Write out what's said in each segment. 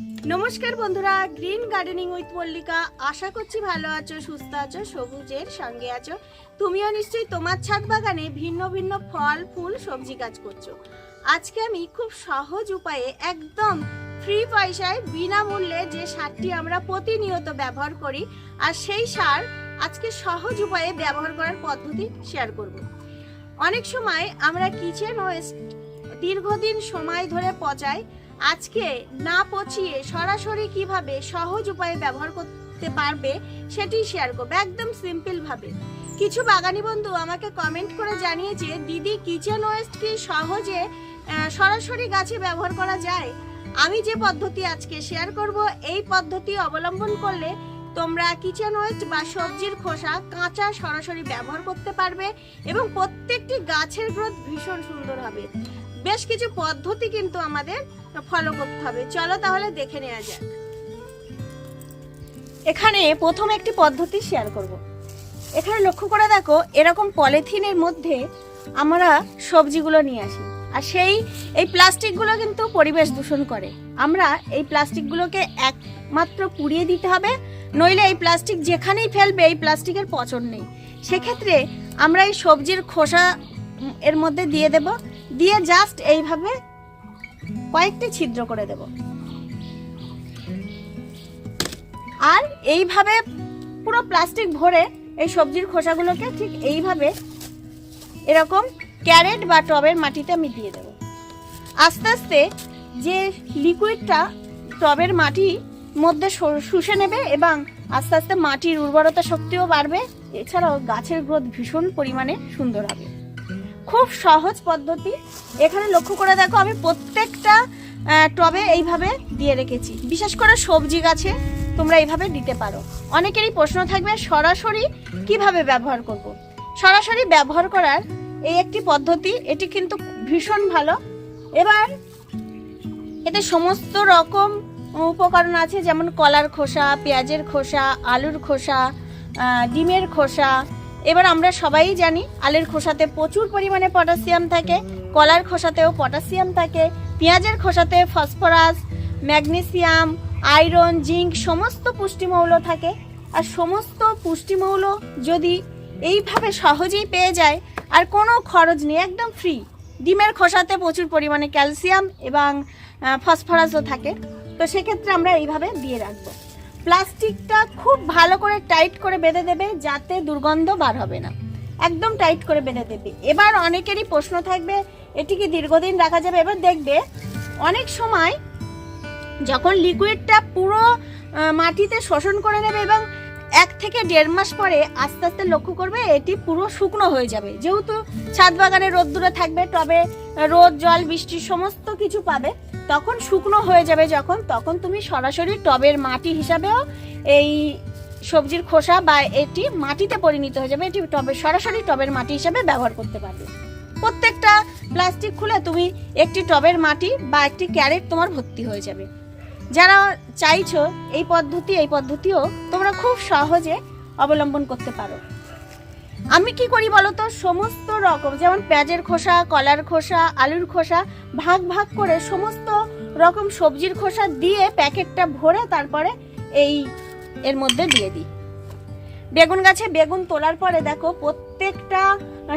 নমস্কার বন্ধুরা, green gardening with Mallika. আশা করছি ভালো আছো, সুস্থ আছো, সবুজের সঙ্গে আছো। তুমিও নিশ্চয়ই তোমার ছাদ বাগানে ভিন্ন ভিন্ন ফল, ফুল, সবজি কাজ করছ। আজকে আমি খুব সহজ উপায়ে একদম ফ্রি পয়সায় বিনামূল্যে যে সারটি আমরা প্রতিনিয়ত ব্যবহার করি, আর সেই সার আজকে সহজ উপায়ে ব্যবহার করার পদ্ধতি শেয়ার করব। অনেক সময় আমরা কিচেন ওয়েস্ট দীর্ঘদিন সময় ধরে পচাই আজকে না পচিয়ে সরাসরি কীভাবে সহজ উপায়ে ব্যবহার করতে পারবে সেটি শেয়ার করবে, একদম সিম্পল ভাবে। কিছু বাগানি বন্ধু আমাকে কমেন্ট করে জানিয়েছে, দিদি কিচেন ওয়েস্ট কি সহজে সরাসরি গাছে ব্যবহার করা যায়? আমি যে পদ্ধতি আজকে শেয়ার করব, এই পদ্ধতি অবলম্বন করলে তোমরা কিচেন ওয়েস্ট বা সবজির খোসা কাঁচা সরাসরি ব্যবহার করতে পারবে এবং প্রত্যেকটি গাছের গ্রোথ ভীষণ সুন্দর হবে। বেশ কিছু পদ্ধতি কিন্তু আমাদের ফলো করতে হবে। চলো তাহলে দেখে নেওয়া যাক। এখানে প্রথম একটি পদ্ধতি শেয়ার করব। এখানে লক্ষ্য করে দেখো, এরকম পলিথিনের মধ্যে আমরা সবজিগুলো নিয়ে আসি। আর সেই, এই প্লাস্টিকগুলো কিন্তু পরিবেশ দূষণ করে। আমরা এই প্লাস্টিকগুলোকে একমাত্র পুড়িয়ে দিতে হবে, নইলে এই প্লাস্টিক যেখানেই ফেলবে, এই প্লাস্টিকের পচন নেই। সেক্ষেত্রে আমরা এই সবজির খোসা এর মধ্যে দিয়ে দেব। দিয়ে জাস্ট এইভাবে কয়েকটি ছিদ্র করে দেব। আর এইভাবে পুরো প্লাস্টিক ভরে এই সবজির খোসাগুলোকে ঠিক এইভাবে এরকম ক্যারেট বা টবের মাটিতে আমি দিয়ে দেব। আস্তে আস্তে যে লিকুইডটা টবের মাটি মধ্যে শুষে নেবে এবং আস্তে আস্তে মাটির উর্বরতা শক্তিও বাড়বে, এছাড়াও গাছের গ্রোথ ভীষণ পরিমাণে সুন্দর হবে। খুব সহজ পদ্ধতি। এখানে লক্ষ্য করে দেখো, আমি প্রত্যেকটা টবে এইভাবে দিয়ে রেখেছি। বিশেষ করে সবজি গাছে তোমরা এইভাবে দিতে পারো। অনেকেরই প্রশ্ন থাকবে, সরাসরি কীভাবে ব্যবহার করব। সরাসরি ব্যবহার করার এই একটি পদ্ধতি, এটি কিন্তু ভীষণ ভালো। এবার, এতে সমস্ত রকম উপকরণ আছে, যেমন কলার খোসা, পেঁয়াজের খোসা, আলুর খোসা ডিমের খোসা এবার আমরা সবাই জানি, আলুর খোসাতে প্রচুর পরিমাণে পটাশিয়াম থাকে, কলার খোসাতেও পটাশিয়াম থাকে, পেঁয়াজের খোসাতে ফসফরাস, ম্যাগনেসিয়াম, আয়রন, জিঙ্ক সমস্ত পুষ্টিমৌল থাকে। আর সমস্ত পুষ্টিমৌল যদি এইভাবে সহজেই পেয়ে যায়, আর কোনো খরচ নেই, একদম ফ্রি ডিমের খোসাতে প্রচুর পরিমাণে ক্যালসিয়াম এবং ফসফরাসও থাকে। তো সেক্ষেত্রে আমরা এইভাবে দিয়ে রাখব। প্লাস্টিকটা খুব ভালো করে টাইট করে বেঁধে দেবে, যাতে দুর্গন্ধ বার হবে না। একদম টাইট করে বেঁধে দেবে। এবার অনেকেরই প্রশ্ন থাকবে, এটি কি দীর্ঘদিন রাখা যাবে? এবার দেখবে, অনেক সময় যখন লিকুইডটা পুরো মাটিতে শোষণ করে নেবে এবং এক থেকে দেড় মাস পরে আস্তে আস্তে লক্ষ্য করবে এটি পুরো শুকনো হয়ে যাবে। যেহেতু ছাদ বাগানে রোদ্দুরে থাকবে টবে রোদ, জল, বৃষ্টি সমস্ত কিছু পাবে। তখন শুকনো হয়ে যাবে যখন, তখন তুমি সরাসরি টবের মাটি হিসাবেও এই সবজির খোসা বা এটি মাটিতে পরিণত হয়ে যাবে। এটি টবে, সরাসরি টবের মাটি হিসাবে ব্যবহার করতে পারবে। প্রত্যেকটা প্লাস্টিক খুলে তুমি একটি টবের মাটি বা একটি ক্যারেট তোমার ভর্তি হয়ে যাবে। যারা চাইছো এই পদ্ধতি, এই পদ্ধতিও তোমরা খুব সহজে অবলম্বন করতে পারো। আমি কি করি বলো তো সমস্ত রকম, যেমন পেঁয়াজের খোসা, কলার খোসা, আলুর খোসা, ভাগ ভাগ করে সমস্ত রকম সবজির খোসা দিয়ে প্যাকেটটা ভরে তারপরে এই এর মধ্যে দিয়ে দিই। বেগুন গাছে বেগুন তোলার পরে দেখো, প্রত্যেকটা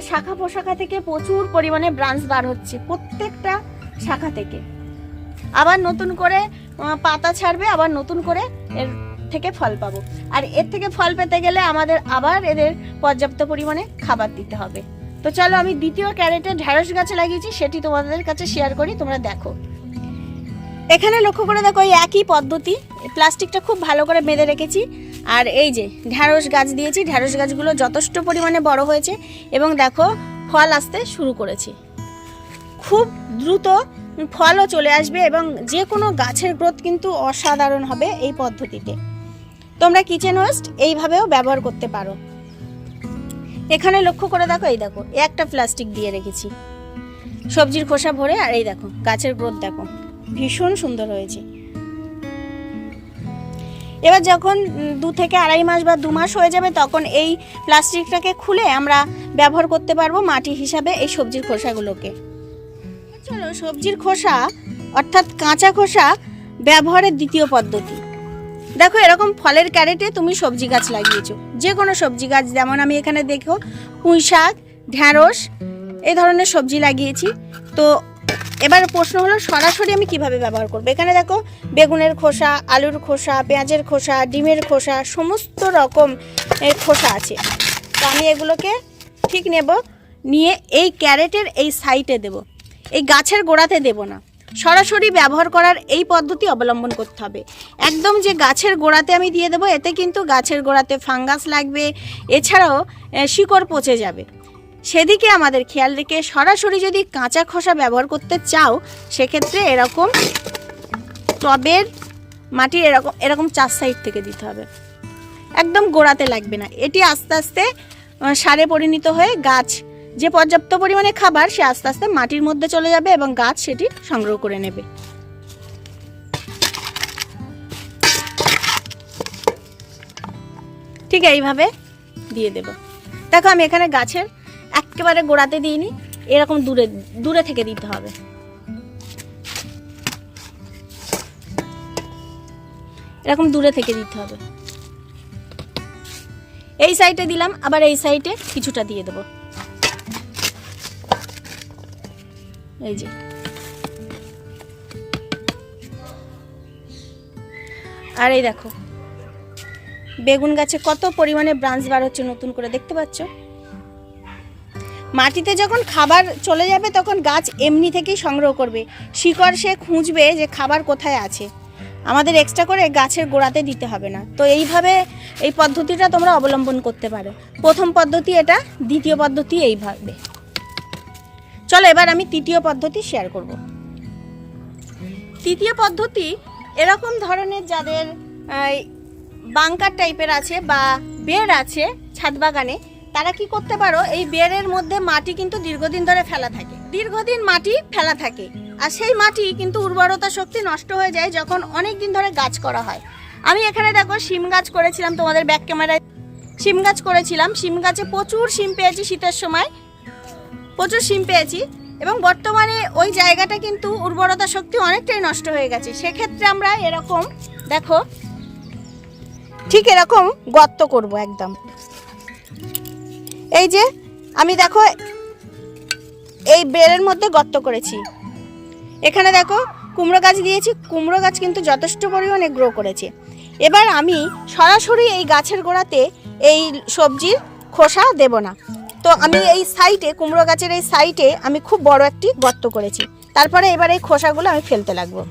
শাখা পোশাখা থেকে প্রচুর পরিমাণে ব্রাঞ্চ বার হচ্ছে প্রত্যেকটা শাখা থেকে। আবার নতুন করে পাতা ছাড়বে, আবার নতুন করে এর থেকে ফল পাবো। আর এর থেকে ফল পেতে গেলে আমাদের আবার এদের পর্যাপ্ত পরিমাণে খাবার দিতে হবে। তো চলো আমি দ্বিতীয় ক্যারেটে ঢ্যাঁড়স গাছ লাগিয়েছি, সেটি তোমাদের কাছে শেয়ার করি, তোমরা দেখো। এখানে লক্ষ্য করে দেখো একই পদ্ধতি প্লাস্টিকটা খুব ভালো করে বেঁধে রেখেছি। আর এই যে ঢ্যাঁড়স গাছ দিয়েছি ঢ্যাঁড়স গাছগুলো যথেষ্ট পরিমাণে বড় হয়েছে এবং দেখো ফল আসতে শুরু করেছি। খুব দ্রুত ফলও চলে আসবে এবং যে কোনো গাছের গ্রোথ কিন্তু অসাধারণ হবে এই পদ্ধতিতে। তোমরা কিচেন ওয়েস্ট এইভাবেও ব্যবহার করতে পারো। এখানে লক্ষ্য করে দেখো, এই দেখো, একটা প্লাস্টিক দিয়ে রেখেছি। সবজির খোসা ভরে, আর এই দেখো, গাছের গ্রোথ দেখো, ভীষণ সুন্দর হয়েছে। এবার যখন দু থেকে আড়াই মাস বা দু মাস হয়ে যাবে, তখন এই প্লাস্টিকটাকে খুলে আমরা ব্যবহার করতে পারব মাটি হিসাবে এই সবজির খোসাগুলোকে। সবজির খোসা, অর্থাৎ কাঁচা খোসা, ব্যবহারের দ্বিতীয় পদ্ধতি। দেখো, এরকম ফলের ক্যারেটে তুমি সবজি গাছ লাগিয়েছো। যে কোনো সবজি গাছ, যেমন আমি এখানে দেখো, পুঁই শাক, ঢ্যাঁড়স এই ধরনের সবজি লাগিয়েছি। তো এবার প্রশ্ন হলো, সরাসরি আমি কীভাবে ব্যবহার করব? এখানে দেখো, বেগুনের খোসা, আলুর খোসা, পেঁয়াজের খোসা, ডিমের খোসা, সমস্ত রকম খোসা আছে। তো আমি এগুলোকে ঠিক নেব, নিয়ে এই ক্যারেটের এই সাইটে দেব। এই গাছের গোড়াতে দেব না। সরাসরি ব্যবহার করার এই পদ্ধতি অবলম্বন করতে হবে। একদম যে গাছের গোড়াতে আমি দিয়ে দেবো, এতে কিন্তু গাছের গোড়াতে ফাঙ্গাস লাগবে, এছাড়াও শিকড় পচে যাবে। সেদিকে আমাদের খেয়াল রেখে সরাসরি যদি কাঁচা খোসা ব্যবহার করতে চাও, সেক্ষেত্রে এরকম টবের মাটির এরকম এরকম চার সাইড থেকে দিতে হবে। একদম গোড়াতে লাগবে না। এটি আস্তে আস্তে সারে পরিণত হয়ে গাছ যে পর্যাপ্ত পরিমাণে খাবার, সে আস্তে আস্তে মাটির মধ্যে চলে যাবে এবং গাছ সেটি সংগ্রহ করে নেবে। ঠিক এইভাবে দিয়ে দেব। দেখো, আমি এখানে গাছের একেবারে গোড়াতে দিইনি, এরকম দূরে দূরে থেকে দিতে হবে। এরকম দূরে থেকে দিতে হবে। এই সাইডে দিলাম, আবার এই সাইডে কিছুটা দিয়ে দেবো। এই যে। আর এই দেখো, বেগুন গাছে কত পরিমাণে ব্রাঞ্চ বার হচ্ছে নতুন করে দেখতে পাচ্ছ? মাটিতে যখন খাবার চলে যাবে, তখন গাছ এমনি থেকেই সংগ্রহ করবে। শিকড় সে খুঁজবে যে খাবার কোথায় আছে। আমাদের এক্সট্রা করে গাছের গোড়াতে দিতে হবে না। তো এইভাবে এই পদ্ধতিটা তোমরা অবলম্বন করতে পারো। প্রথম পদ্ধতি এটা, দ্বিতীয় পদ্ধতি এইভাবে। চলো, এবার আমি তৃতীয় পদ্ধতি শেয়ার করব। তৃতীয় পদ্ধতি এরকম ধরনের যাদের বাংকার টাইপের আছে বা বেড আছে ছাদ বাগানে, তারা কি করতে পারো, এই বেড়ের মধ্যে মাটি কিন্তু দীর্ঘদিন ধরে ফেলা থাকে। দীর্ঘদিন মাটি ফেলা থাকে আর সেই মাটি কিন্তু উর্বরতা শক্তি নষ্ট হয়ে যায় যখন অনেক দিন ধরে গাছ করা হয়। আমি এখানে দেখো, শিম গাছ করেছিলাম তোমাদের ব্যাক ক্যামেরায় শিম গাছ করেছিলাম। শিম গাছে প্রচুর শিম পেয়েছি শীতের সময়। প্রচুর শিম পেয়েছি এবং বর্তমানে ওই জায়গাটা কিন্তু উর্বরতা শক্তি অনেকটাই নষ্ট হয়ে গেছে। সেক্ষেত্রে আমরা এরকম, দেখো, ঠিক এরকম গর্ত করব একদম। এই যে, আমি দেখো, এই বেড়ের মধ্যে গর্ত করেছি। এখানে দেখো, কুমড়ো গাছ দিয়েছি, কুমড়ো গাছ কিন্তু যথেষ্ট পরিমাণে গ্রো করেছে। এবার আমি সরাসরি এই গাছের গোড়াতে এই সবজির খোসা দেব না। তো আমি এই সাইটে কুমড়ো গাছের এই সাইটে আমি খুব বড় একটি গর্ত করেছি। তারপরে এবার এই খোসাগুলো আমি ফেলতে লাগবো।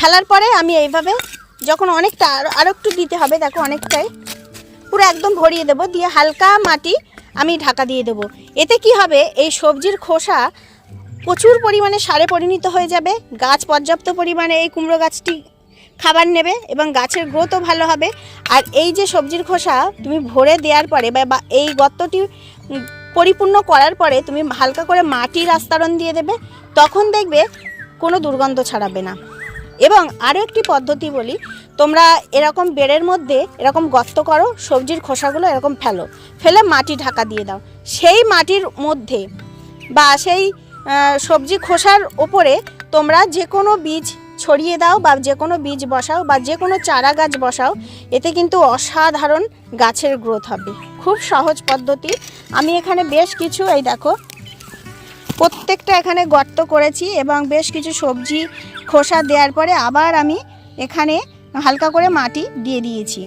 ফেলার পরে আমি এইভাবে যখন অনেকটা আরও আরও একটু দিতে হবে, দেখো অনেকটাই, পুরো একদম ভরিয়ে দেবো, দিয়ে হালকা মাটি আমি ঢাকা দিয়ে দেবো। এতে কি হবে, এই সবজির খোসা প্রচুর পরিমাণে সারে পরিণত হয়ে যাবে। গাছ পর্যাপ্ত পরিমাণে এই কুমড়ো গাছটি খাবার নেবে এবং গাছের গ্রোথও ভালো হবে। আর এই যে সবজির খোসা তুমি ভরে দেওয়ার পরে বা এই গর্তটি পরিপূর্ণ করার পরে তুমি হালকা করে মাটির আস্তরণ দিয়ে দেবে, তখন দেখবে কোনো দুর্গন্ধ ছাড়াবে না। এবং আরও একটি পদ্ধতি বলি, তোমরা এরকম বেড়ের মধ্যে এরকম গর্ত করো, সবজির খোসাগুলো এরকম ফেলো। ফেলে মাটি ঢাকা দিয়ে দাও। সেই মাটির মধ্যে বা সেই সবজি খোসার ওপরে তোমরা যে কোনো বীজ ছড়িয়ে দাও বা যে কোনো বীজ বসাও বা যে কোনো চারা গাছ বসাও, এতে কিন্তু অসাধারণ গাছের গ্রোথ হবে। খুব সহজ পদ্ধতি। আমি এখানে বেশ কিছু, এই দেখো, প্রত্যেকটা এখানে গর্ত করেছি এবং বেশ কিছু সবজি খোসা দেওয়ার পরে আবার আমি এখানে হালকা করে মাটি দিয়ে দিয়েছি।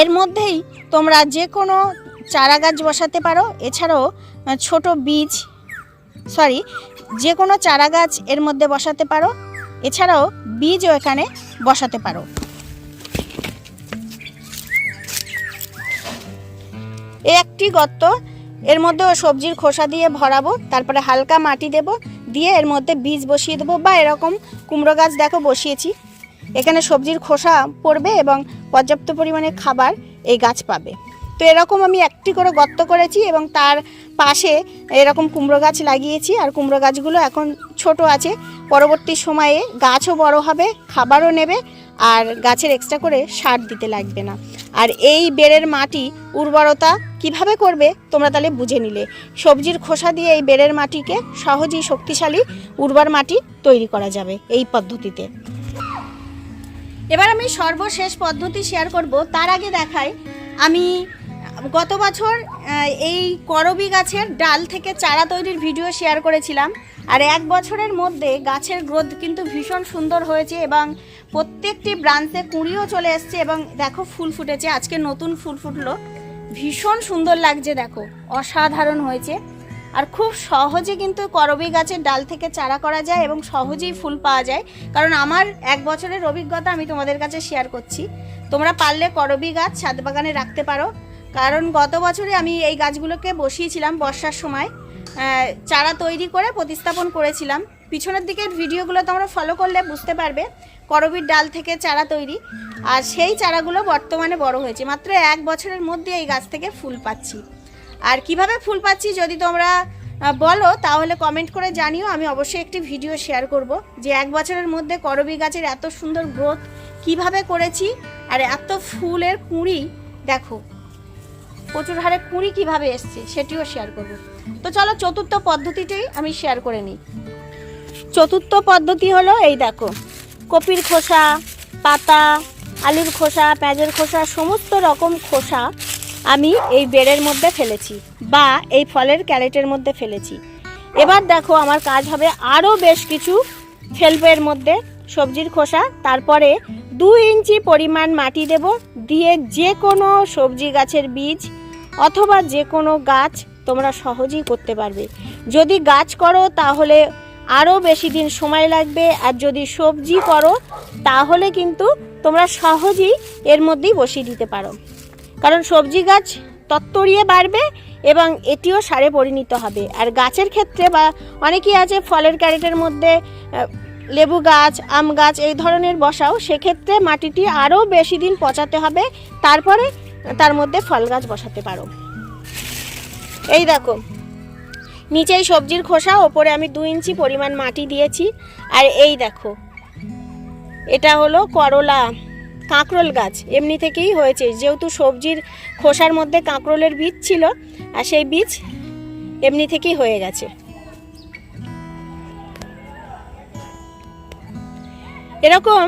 এর মধ্যেই তোমরা যে কোনো চারা গাছ বসাতে পারো। এছাড়াও ছোট বীজ সরি যে কোনো চারা গাছ এর মধ্যে বসাতে পারো। এছাড়াও বীজও এখানে বসাতে পারো। একটি গর্ত, এর মধ্যে সবজির খোসা দিয়ে ভরাবো, তারপরে হালকা মাটি দেব, দিয়ে এর মধ্যে বীজ বসিয়ে দেবো, বা এরকম কুমড়ো গাছ দেখো বসিয়েছি। এখানে সবজির খোসা পড়বে এবং পর্যাপ্ত পরিমাণে খাবার এই গাছ পাবে। তো এরকম আমি একটি করে গর্ত করেছি এবং তার পাশে এরকম কুমড়ো গাছ লাগিয়েছি। আর কুমড়ো গাছগুলো এখন ছোট আছে। পরবর্তী সময়ে গাছও বড় হবে, খাবারও নেবে আর গাছের এক্সট্রা করে সার দিতে লাগবে না। আর এই বেড়ের মাটি উর্বরতা কীভাবে করবে তোমরা তাহলে বুঝে নিলে। সবজির খোসা দিয়ে এই বেড়ের মাটিকে সহজেই শক্তিশালী উর্বর মাটি তৈরি করা যাবে এই পদ্ধতিতে। এবার আমি সর্বশেষ পদ্ধতি শেয়ার করব। তার আগে দেখাই, আমি গত বছর এই করবি গাছের ডাল থেকে চারা তৈরির ভিডিও শেয়ার করেছিলাম। আর এক বছরের মধ্যে গাছের গ্রোথ কিন্তু ভীষণ সুন্দর হয়েছে এবং প্রত্যেকটি ব্রাঞ্চে কুঁড়িও চলে এসছে এবং দেখো ফুল ফুটেছে। আজকে নতুন ফুল ফুটলো। ভীষণ সুন্দর লাগছে দেখো, অসাধারণ হয়েছে। আর খুব সহজে কিন্তু করবি গাছের ডাল থেকে চারা করা যায় এবং সহজেই ফুল পাওয়া যায়। কারণ আমার এক বছরের অভিজ্ঞতা আমি তোমাদের কাছে শেয়ার করছি। তোমরা পারলে করবি গাছ ছাদ বাগানে রাখতে পারো। কারণ গত বছরে আমি এই গাছগুলোকে বসিয়েছিলাম বর্ষার সময় চারা তৈরি করে প্রতিস্থাপন করেছিলাম। পিছনের দিকের ভিডিওগুলো তোমরা ফলো করলে বুঝতে পারবে, করবির ডাল থেকে চারা তৈরি, আর সেই চারাগুলো বর্তমানে বড় হয়েছে। মাত্র এক বছরের মধ্যে এই গাছ থেকে ফুল পাচ্ছি। আর কীভাবে ফুল পাচ্ছি যদি তোমরা বলো, তাহলে কমেন্ট করে জানিও। আমি অবশ্যই একটি ভিডিও শেয়ার করব যে এক বছরের মধ্যে করবি গাছের এত সুন্দর গ্রোথ কীভাবে করেছি, আর এত ফুলের কুঁড়ি, দেখো প্রচুর হারে কুঁড়ি কীভাবে এসছে সেটিও শেয়ার করব। তো চলো চতুর্থ পদ্ধতিটাই আমি শেয়ার করে নিই। চতুর্থ পদ্ধতি হলো এই দেখো, কপির খোসা, পাতা, আলুর খোসা, পেঁয়াজের খোসা, সমস্ত রকম খোসা আমি এই বেড়ের মধ্যে ফেলেছি বা এই ফলের ক্যারেটের মধ্যে ফেলেছি। এবার দেখো আমার কাজ হবে আরও বেশ কিছু ফেলব এর মধ্যে সবজির খোসা, তারপরে দু ইঞ্চি পরিমাণ মাটি দেব, দিয়ে যে কোনো সবজি গাছের বীজ অথবা যে কোনো গাছ তোমরা সহজেই করতে পারবে। যদি গাছ করো, তাহলে আরও বেশি দিন সময় লাগবে, আর যদি সবজি করো, তাহলে কিন্তু তোমরা সহজেই এর মধ্যেই বসিয়ে দিতে পারো। কারণ সবজি গাছ তত্তরিয়ে বাড়বে এবং এটিও সারে পরিণত হবে। আর গাছের ক্ষেত্রে বা অনেকেই আছে ফলের ক্যারেটের মধ্যে লেবু গাছ, আম গাছ এই ধরনের বসাও, সেক্ষেত্রে মাটিটি আরও বেশি দিন পচাতে হবে। তারপরে তার মধ্যে ফল গাছ বসাতে পারো। এই দেখো, নিচেই সবজির খোসা, ওপরে আমি দু ইঞ্চি পরিমাণ মাটি দিয়েছি। আর এই দেখো, এটা হলো করলা, কাঁকরোল গাছ। এমনি থেকেই হয়েছে, যেহেতু সবজির খোসার মধ্যে কাঁকরোলের বীজ ছিল, আর সেই বীজ এমনি থেকেই হয়ে গেছে। এরকম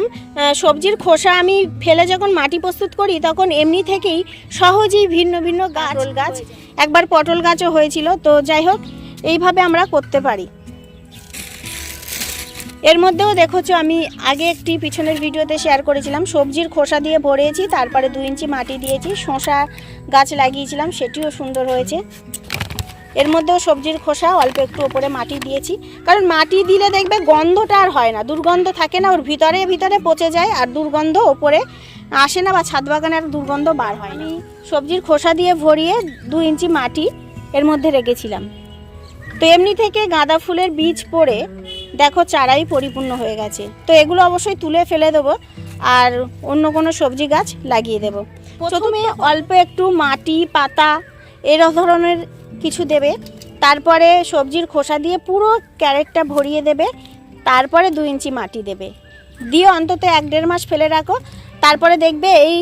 সবজির খোসা আমি ফেলে যখন মাটি প্রস্তুত করি তখন এমনি থেকেই সহজেই ভিন্ন ভিন্ন গাছ গাছ একবার পটল গাছও হয়েছিল। তো যাই হোক এইভাবে আমরা করতে পারি। এর মধ্যেও দেখেছ আমি আগে একটি পিছনের ভিডিওতে শেয়ার করেছিলাম। সবজির খোসা দিয়ে ভরেছি তারপরে দু ইঞ্চি মাটি দিয়েছি শসা গাছ লাগিয়েছিলাম সেটিও সুন্দর হয়েছে। এর মধ্যেও সবজির খোসা অল্প একটু ওপরে মাটি দিয়েছি। কারণ মাটি দিলে দেখবে গন্ধটা আর হয় না দুর্গন্ধ থাকে না ওর ভিতরে ভিতরে পচে যায় আর দুর্গন্ধ ওপরে আসে না বা ছাদ বাগানে আর দুর্গন্ধ বার হয় না। সবজির খোসা দিয়ে ভরিয়ে দু ইঞ্চি মাটি এর মধ্যে রেখেছিলাম। তো এমনি থেকে গাঁদা ফুলের বীজ পড়ে দেখো চারাই পরিপূর্ণ হয়ে গেছে। তো এগুলো অবশ্যই তুলে ফেলে দেবো আর অন্য কোনো সবজি গাছ লাগিয়ে দেবো। প্রথমে অল্প একটু মাটি পাতা এর ধরনের কিছু দেবে। তারপরে সবজির খোসা দিয়ে পুরো ক্যারেটটা ভরিয়ে দেবে। তারপরে দু ইঞ্চি মাটি দেবে। দিয়ে অন্তত এক দেড় মাস ফেলে রাখো। তারপরে দেখবে এই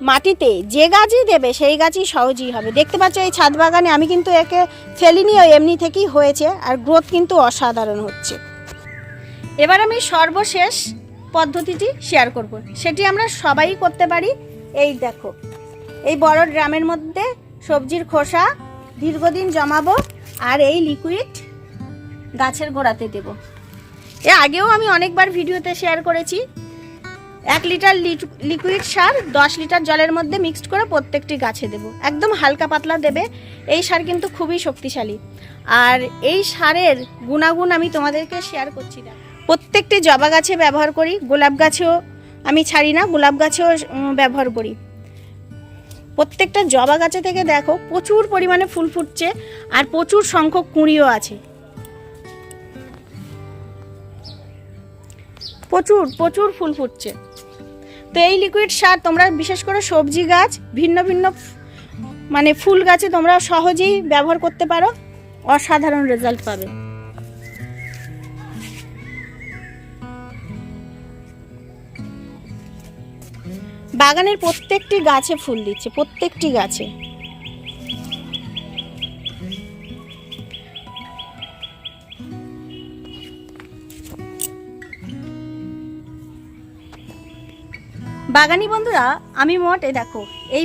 মাটিতে যে গাছই দেবে, সেই গাছই সহজেই হবে। দেখতে পাচ্ছ এই ছাদ বাগানে আমি কিন্তু একে ফেলিনি এমনি থেকেই হয়েছে। আর গ্রোথ কিন্তু অসাধারণ হচ্ছে। এবার আমি সর্বশেষ পদ্ধতিটি শেয়ার করব। সেটি আমরা সবাই করতে পারি। এই দেখো, এই বড় ড্রামের মধ্যে সবজির খোসা দীর্ঘদিন জমাবো আর এই লিকুইড গাছের গোড়াতে দেব। এ আগেও আমি অনেকবার ভিডিওতে শেয়ার করেছি, এক লিটার লিকুইড সার দশ লিটার জলের মধ্যে মিক্সড করে প্রত্যেকটি গাছে দেব। একদম হালকা পাতলা দেবে, এই সার কিন্তু খুবই শক্তিশালী। আর এই সারের গুণাগুণ আমি তোমাদেরকে শেয়ার করছি না। প্রত্যেকটি জবা গাছে ব্যবহার করি, গোলাপ গাছেও আমি ছাড়ি না, গোলাপ গাছেও ব্যবহার করি। প্রত্যেকটা জবা গাছে থেকে দেখো প্রচুর পরিমাণে ফুল ফুটছে আর প্রচুর সংখ্যক কুঁড়িও আছে। প্রচুর প্রচুর ফুল ফুটছে। তো এই লিকুইড সার তোমরা বিশেষ করে সবজি গাছ, ভিন্ন ভিন্ন মানে ফুল গাছে তোমরা সহজেই ব্যবহার করতে পারো, অসাধারণ রেজাল্ট পাবে। বাগানের প্রত্যেকটি গাছে ফুল দিচ্ছে, প্রত্যেকটি গাছে। বাগানি বন্ধুরা, আমি মোট এ দেখো, এই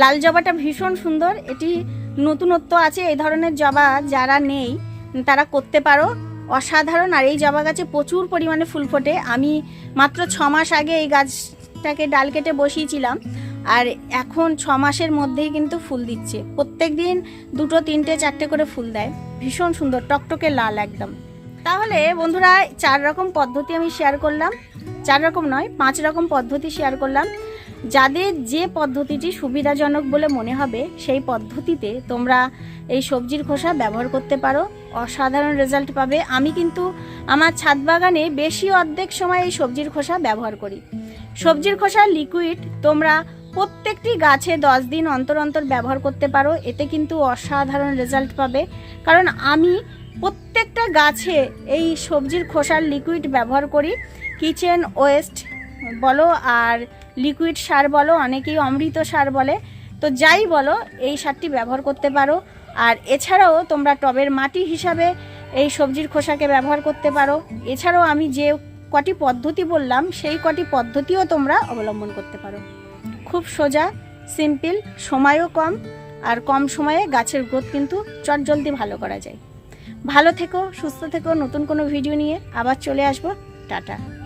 লাল জবাটা ভীষণ সুন্দর, এটি নতুনত্ব আছে, এই ধরনের জবা যারা নেই, তারা করতে পারো। অসাধারণ, আর এই জবা গাছে প্রচুর পরিমাণে ফুল ফোটে। আমি মাত্র ছ মাস আগে এই গাছ গাছটাকে ডাল কেটে বসিয়েছিলাম আর এখন ছ মাসের মধ্যেই কিন্তু ফুল দিচ্ছে। প্রত্যেক দিন দুটো, তিনটে, চারটে করে ফুল দেয়। ভীষণ সুন্দর, টকটকে লাল একদম। তাহলে বন্ধুরা, চার রকম পদ্ধতি আমি শেয়ার করলাম। চার রকম নয়, পাঁচ রকম পদ্ধতি শেয়ার করলাম। যাদের যে পদ্ধতিটি সুবিধাজনক বলে মনে হবে, সেই পদ্ধতিতে তোমরা এই সবজির খোসা ব্যবহার করতে পারো। অসাধারণ রেজাল্ট পাবে। আমি কিন্তু আমার ছাদ বাগানে বেশি অর্ধেক সময় এই সবজির খোসা ব্যবহার করি। সবজির খোসা লিকুইড তোমরা প্রত্যেকটি গাছে দশ দিন অন্তর অন্তর ব্যবহার করতে পারো। এতে কিন্তু অসাধারণ রেজাল্ট পাবে। কারণ আমি প্রত্যেকটা গাছে এই সবজির খোসার লিকুইড ব্যবহার করি। কিচেন ওয়েস্ট বলো আর লিকুইড সার বলো, অনেকেই অমৃত সার বলে। তো যাই বলো, এই সারটি ব্যবহার করতে পারো। আর এছাড়াও তোমরা টবের মাটি হিসাবে এই সবজির খোসাকে ব্যবহার করতে পারো। এছাড়াও আমি যে কটি পদ্ধতি বললাম, সেই কটি পদ্ধতিও তোমরা অবলম্বন করতে পারো। খুব সোজা, সিম্পল, সময়ও কম, আর কম সময়ে গাছের গ্রোথ কিন্তু চটজলদি ভালো করা যায়। ভালো থেকো, সুস্থ থেকো, নতুন কোনো ভিডিও নিয়ে আবার চলে আসব। টাটা।